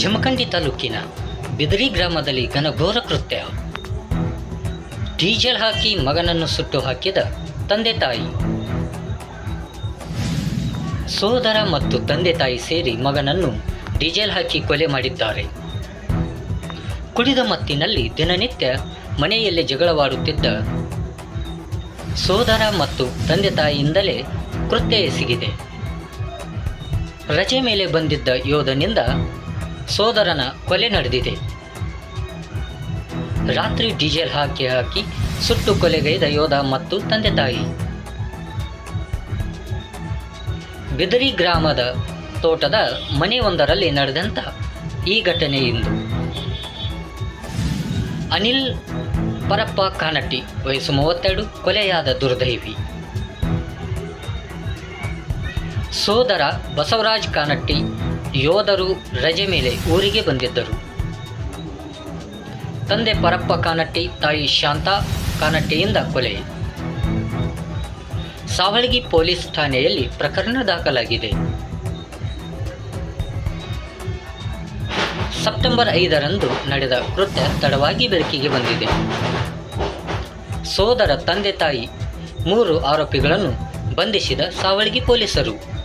ಜಮಖಂಡಿ ತಾಲೂಕಿನ ಬಿದರಿ ಗ್ರಾಮದಲ್ಲಿ ಘನಘೋರ ಕೃತ್ಯ. ಡೀಸೆಲ್ ಹಾಕಿ ಮಗನನ್ನು ಸುಟ್ಟು ಹಾಕಿದ ತಂದೆ ತಾಯಿ. ಸೋದರ ಮತ್ತು ತಂದೆ ತಾಯಿ ಸೇರಿ ಮಗನನ್ನು ಡೀಸೆಲ್ ಹಾಕಿ ಕೊಲೆ ಮಾಡಿದ್ದಾರೆ. ಕುಡಿದ ಮತ್ತಿನಲ್ಲಿ ದಿನನಿತ್ಯ ಮನೆಯಲ್ಲಿ ಜಗಳವಾಡುತ್ತಿದ್ದ ಸೋದರ ಮತ್ತು ತಂದೆ ತಾಯಿಯಿಂದಲೇ ಕೃತ್ಯ ಎಸಗಿದೆ. ರಜೆ ಮೇಲೆ ಬಂದಿದ್ದ ಯೋಧನಿಂದ ಸೋದರನ ಕೊಲೆ ನಡೆದಿದೆ. ರಾತ್ರಿ ಡೀಸೆಲ್ ಹಾಕಿ ಹಾಕಿ ಸುಟ್ಟು ಕೊಲೆಗೈದ ಯೋಧ ಮತ್ತು ತಂದೆ ತಾಯಿ. ಬಿದರಿ ಗ್ರಾಮದ ತೋಟದ ಮನೆಯೊಂದರಲ್ಲಿ ನಡೆದಂಥ ಈ ಘಟನೆ ಇಂದು. ಅನಿಲ್ ಪರಪ್ಪ ಕಾನಟ್ಟಿ, ವಯಸ್ಸು ಮೂವತ್ತೆರಡು, ಕೊಲೆಯಾದ ದುರ್ದೈವಿ. ಸೋದರ ಬಸವರಾಜ್ ಕಾನಟ್ಟಿ ಯೋಧರು ರಜೆ ಮೇಲೆ ಊರಿಗೆ ಬಂದಿದ್ದರು. ತಂದೆ ಪರಪ್ಪ ಕಾನಟ್ಟಿ, ತಾಯಿ ಶಾಂತಾ ಕಾನಟ್ಟಿಯಿಂದ ಕೊಲೆ. ಸಾವಳಗಿ ಪೊಲೀಸ್ ಠಾಣೆಯಲ್ಲಿ ಪ್ರಕರಣ ದಾಖಲಾಗಿದೆ. ಸೆಪ್ಟೆಂಬರ್ ಐದರಂದು ನಡೆದ ಕೃತ್ಯ ತಡವಾಗಿ ಬೆಳಕಿಗೆ ಬಂದಿದೆ. ಸೋದರ ತಂದೆ ತಾಯಿ ಮೂರು ಆರೋಪಿಗಳನ್ನು ಬಂಧಿಸಿದ ಸಾವಳಗಿ ಪೊಲೀಸರು.